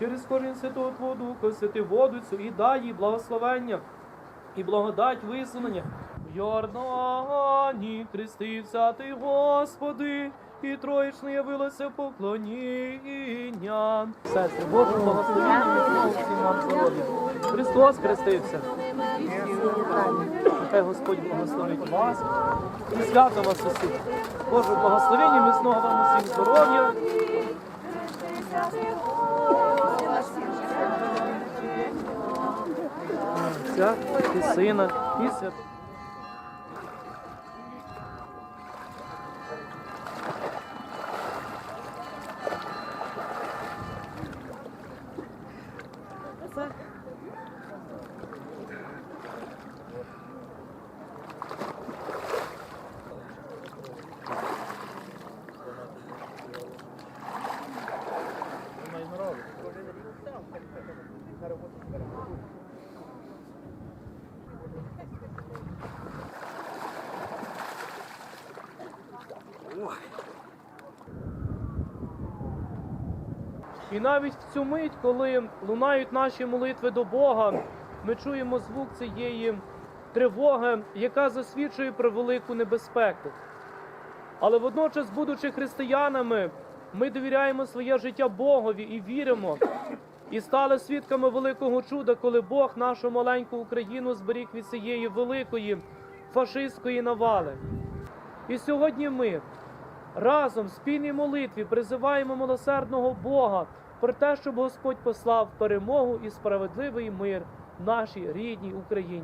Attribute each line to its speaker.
Speaker 1: через корінь Святого Твого Духа, святи воду цю і дай їй благословення і благодать висунення. В Йордані хрестився ти, Господи, і троєчне явилося поклоніння. Сестри, Боже, благословення всім вам здоров'я. Христос хрестився. Нехай Господь благословить вас і свято вас усіх. Боже, благословення, міцного вам усім здоров'я. Отця і Сина і Святого. І навіть в цю мить, коли лунають наші молитви до Бога, ми чуємо звук цієї тривоги, яка засвідчує про велику небезпеку. Але водночас, будучи християнами, ми довіряємо своє життя Богові і віримо, і стали свідками великого чуда, коли Бог нашу маленьку Україну зберіг від цієї великої фашистської навали. І сьогодні ми разом в спільній молитві призиваємо милосердного Бога про те, щоб Господь послав перемогу і справедливий мир нашій рідній Україні.